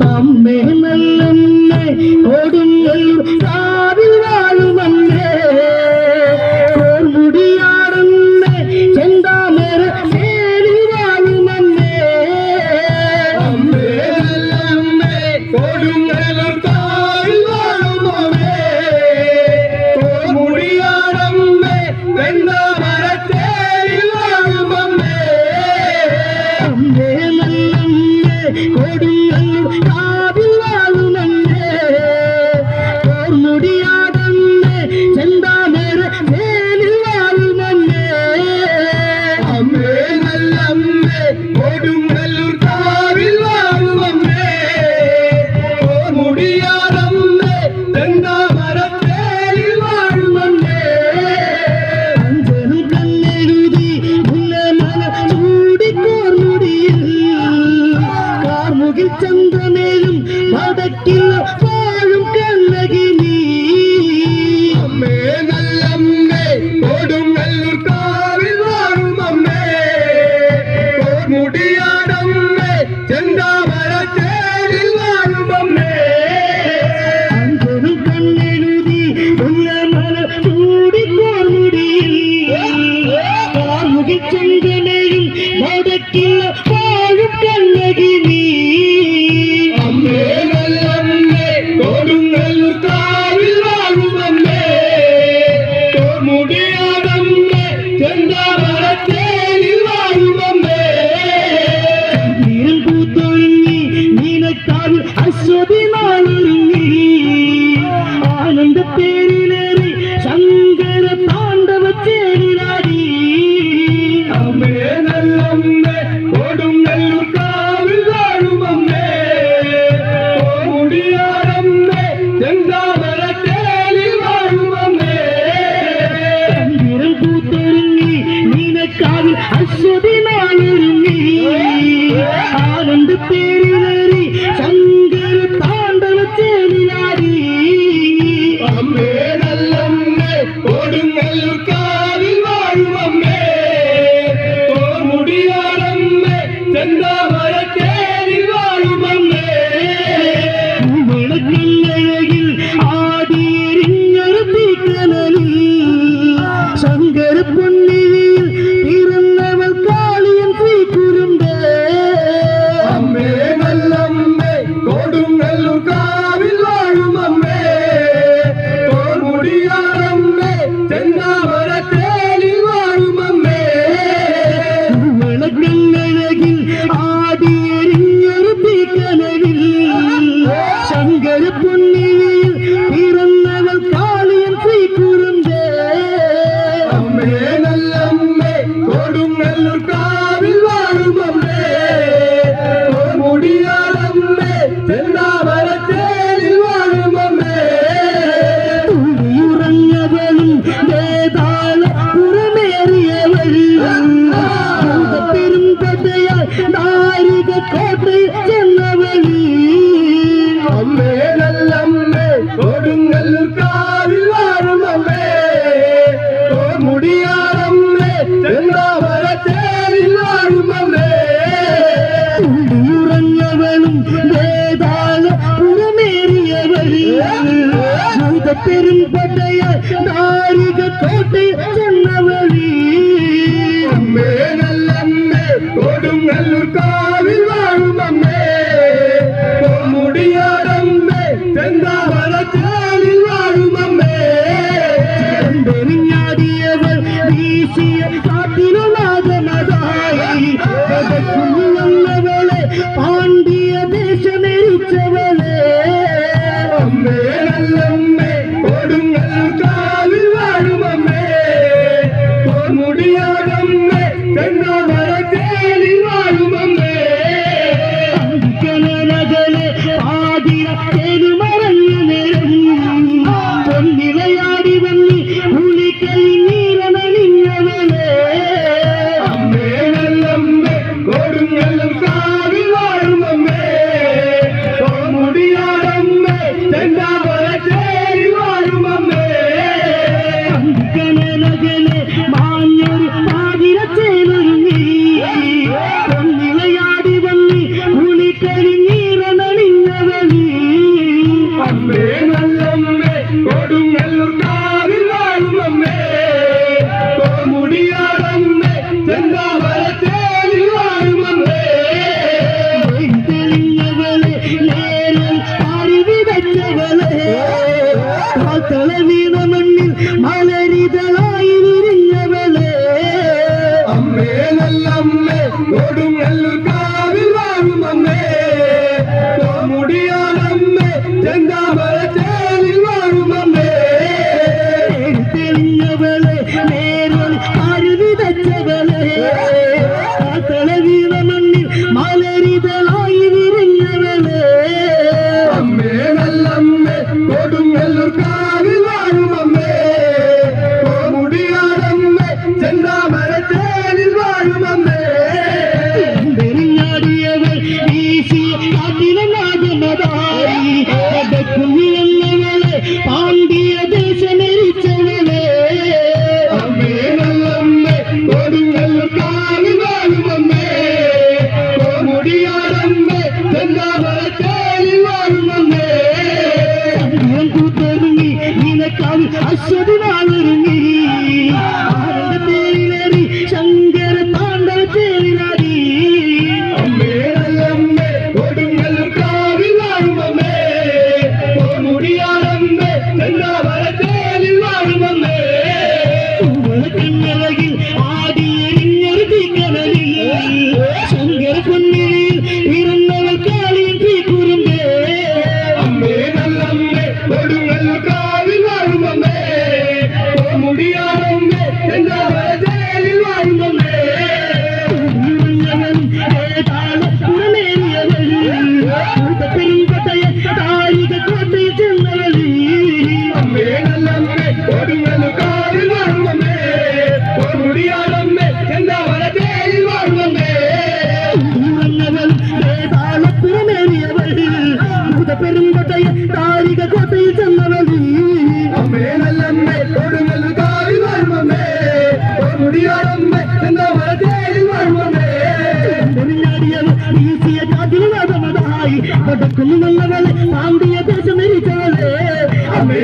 തമ്മേ നല്ലെന്നെ ഓടും ചുണ്ടനയും ലോകത്തിലുള്ള तेरी No. பெரும்படையார் நாரிக கோட்டை തളവീണ മണ്ണിൽ മലരിതള പെരുംകോട്ടയെ താരിക കോട്ടയിൽ ചെന്നവൻ അമ്മേ നല്ലമ്മേ കൊടുങ്ങൽ കാവി വരുമമ്മേ മുടിയാടമ്മേ എന്താ മലത്തേരി വരുമമ്മേ വീസിയ കാറ്റിൽ നടമതായി കൊടുക്കുന്നു നല്ലവളെ താന്തിയ ദേശം മരിച്ചവളേ അമ്മേ